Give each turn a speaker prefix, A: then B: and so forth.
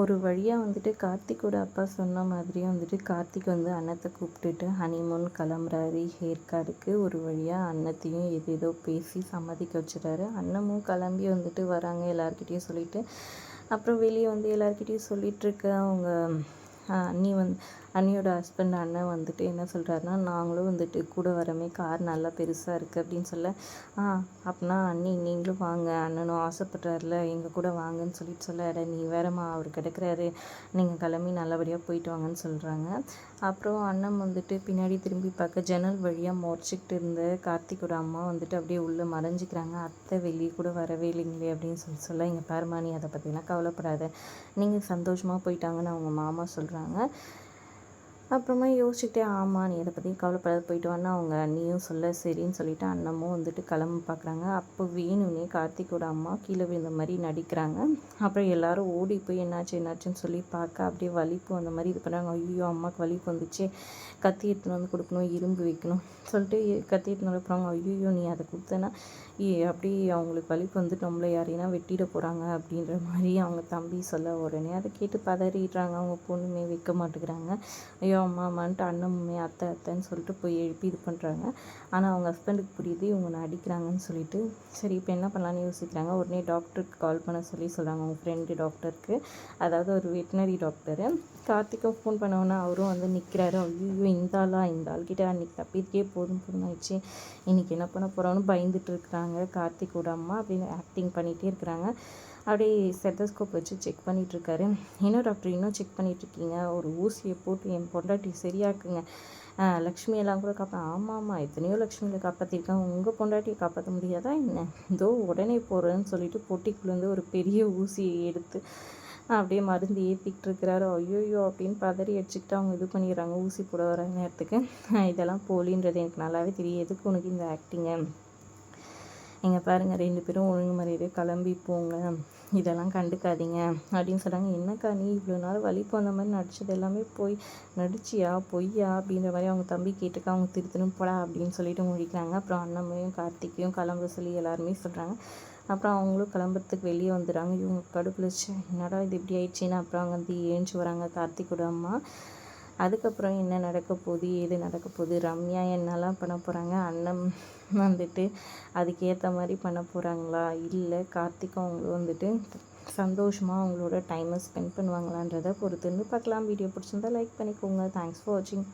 A: ஒரு வழியாக வந்துட்டு கார்த்திக்கோட அப்பா சொன்ன மாதிரியே வந்துட்டு கார்த்திக் வந்து அன்னத்தை கூப்பிட்டுட்டு ஹனிமூன் கிளம்புறாரு. ஏற்காடுக்கு ஒரு வழியாக அன்னத்தையும் ஏதேதோ பேசி சம்மதிக்க வச்சுறாரு. அன்னமும் கிளம்பி வந்துட்டு வராங்க எல்லாருக்கிட்டேயும் சொல்லிட்டு. அப்புறம் வெளியே வந்து எல்லாருக்கிட்டேயும் சொல்லிகிட்ருக்க அவங்க அண்ணி வந்து அண்ணியோட ஹஸ்பண்ட் அண்ணன் வந்துட்டு என்ன சொல்கிறாருன்னா நாங்களும் வந்துட்டு கூட வரமே கார் நல்லா பெருசாக இருக்குது அப்படின்னு சொல்ல ஆ அப்படின்னா அண்ணி நீங்களும் வாங்க அண்ணனும் ஆசைப்படுறாருல எங்கள் கூட வாங்கன்னு சொல்லிட்டு சொல்ல இட நீ வேறம்மா அவர் கிடக்குறாரு நீங்கள் கிளம்பி நல்லபடியாக போயிட்டு வாங்கன்னு சொல்கிறாங்க அப்புறம் அண்ணன் வந்துட்டு பின்னாடி திரும்பி பார்க்க ஜன்னல் வழியாக முறைச்சிக்கிட்டு இருந்த கார்த்திகோட அம்மா வந்துட்டு அப்படியே உள்ளே மறைஞ்சிக்கிறாங்க. அத்தை வெளியே கூட வரவே இல்லைங்களே அப்படின்னு சொல்லி சொல்ல இங்கே பாருமா நீ அதை பற்றிலாம் கவலைப்படாத. நீங்கள் சந்தோஷமாக போயிட்டாங்கன்னு அவங்க மாமா சொல்கிறாங்க அப்புறமா யோசிச்சுக்கிட்டே ஆமாம் நீ இதை பற்றி கவலைப்படாத போயிட்டு வான்னு அவங்க அண்ணியும் சொல்ல சரின்னு சொல்லிட்டு அண்ணமும் வந்துட்டு கிளம்ப பார்க்குறாங்க. அப்போ வேணும்னே கார்த்திகோட அம்மா கீழே விழுந்த மாதிரி நடிக்கிறாங்க. அப்புறம் எல்லோரும் ஓடி போய் என்னாச்சு என்னாச்சுன்னு சொல்லி பார்க்க அப்படியே வலிப்பு அந்த மாதிரி இது பண்ணுறாங்க ஐயோ அம்மாவுக்கு வலிப்பு வந்துச்சு. கத்தி எடுத்துன்னு வந்து கொடுக்கணும் இரும்பு வைக்கணும் சொல்லிட்டு கத்தி எடுத்துன்னு வந்து ஐயோ நீ அதை கொடுத்தேன்னா அப்படி அவங்களுக்கு வலிப்பு வந்துட்டு நம்மளை யாரைனா வெட்டிட போகிறாங்க அப்படின்ற மாதிரி அவங்க தம்பி சொல்ல உடனே அதை கேட்டு பதறிடுறாங்க. அவங்க பொண்ணுமே வைக்க மாட்டேங்கிறாங்க. ஐயோ அம்மா அம்மான்ட்டு அண்ணனுமே அத்தை அத்தைன்னு சொல்லிட்டு போய் எழுப்பி இது பண்ணுறாங்க ஆனால் அவங்க ஹஸ்பண்டுக்கு புரியுது இவங்க அடிக்கிறாங்கன்னு சொல்லிட்டு. சரி இப்போ என்ன பண்ணலான்னு யோசிக்கிறாங்க. உடனே டாக்டருக்கு கால் பண்ண சொல்லி சொல்கிறாங்க அவங்க ஃப்ரெண்டு டாக்டருக்கு அதாவது ஒரு வெட்டினரி டாக்டரு கார்த்திக்கும் ஃபோன் பண்ணோன்னா அவரும் வந்து நிற்கிறாரு ஐயோ இந்த ஆளா? இந்த ஆள்கிட்ட அன்றைக்கி தப்பிக்கே போதும் போதுமாயிடுச்சு. இன்றைக்கி என்ன பண்ண போகிறோன்னு பயந்துட்டு இருக்கிறாங்க கார்த்திகோட அம்மா. அப்படின்னு ஆக்டிங் பண்ணிகிட்டே இருக்கிறாங்க. அப்படியே செட்டஸ்கோப் வச்சு செக் பண்ணிகிட்ருக்காரு இன்னும் டாக்டர் இன்னும் செக் பண்ணிகிட்ருக்கீங்க ஒரு ஊசியை போட்டு என் பொண்டாட்டி சரியாக்குங்க. லக்ஷ்மியெல்லாம் கூட காப்பா ஆமாம் ஆமாம் எத்தனையோ லக்ஷ்மியில் காப்பாற்றிருக்காங்க உங்கள் பொண்டாட்டியை காப்பாற்ற முடியாதா என்ன? இதோ உடனே போகிறேன்னு சொல்லிட்டு பொட்டிக்குள்ளேருந்து ஒரு பெரிய ஊசியை எடுத்து அப்படியே மருந்து ஏற்றிக்கிட்டு இருக்கிறாரு ஐயோயோ அப்படின்னு பதறி அடிச்சுக்கிட்டு அவங்க இது பண்ணிடுறாங்க. ஊசி போட வர நேரத்துக்கு. இதெல்லாம் போலின்றது எனக்கு நல்லாவே தெரியும். எதுக்கு உனக்கு இந்த ஆக்டிங்கு நீங்கள் பாருங்கள் ரெண்டு பேரும் ஒழுங்கு மரியாதை கிளம்பி போங்க. இதெல்லாம் கண்டுக்காதீங்க. அப்படின்னு சொன்னாங்க என்னக்கா நீ இவ்வளோ நாள் வலிப்பு அந்த மாதிரி நடிச்சது எல்லாமே போய் நடிச்சியா? பொய்யா? அப்படின்ற மாதிரி அவங்க தம்பி கேட்டுக்க அவங்க திருத்தணும் போடா அப்படின்னு சொல்லிட்டு முடிக்கிறாங்க அப்புறம் அண்ணமையும் கார்த்திக்கையும் கிளம்ப சொல்லி எல்லாருமே சொல்கிறாங்க அப்புறம் அவங்களும் கிளம்புறதுக்கு வெளியே வந்துடுறாங்க. இவங்க கடுப்பில் என்னடா இது இப்படி ஆயிடுச்சின்னு? அப்புறம் அங்கே வந்து ஏஞ்சி வராங்க கார்த்திகோட அம்மா. அதுக்கப்புறம் என்ன நடக்க போகுது ஏது நடக்க போகுது ரம்யா என்னெல்லாம் பண்ண போகிறாங்க அண்ணன் வந்துட்டு அதுக்கேற்ற மாதிரி பண்ண போகிறாங்களா இல்லை கார்த்திக் அவங்க வந்துட்டு சந்தோஷமாக அவங்களோட டைமை ஸ்பெண்ட் பண்ணுவாங்களான்றதை பொறுத்து பார்க்கலாம். வீடியோ பிடிச்சிருந்தா லைக் பண்ணிக்கோங்க. தேங்க்ஸ் ஃபார் வாட்சிங்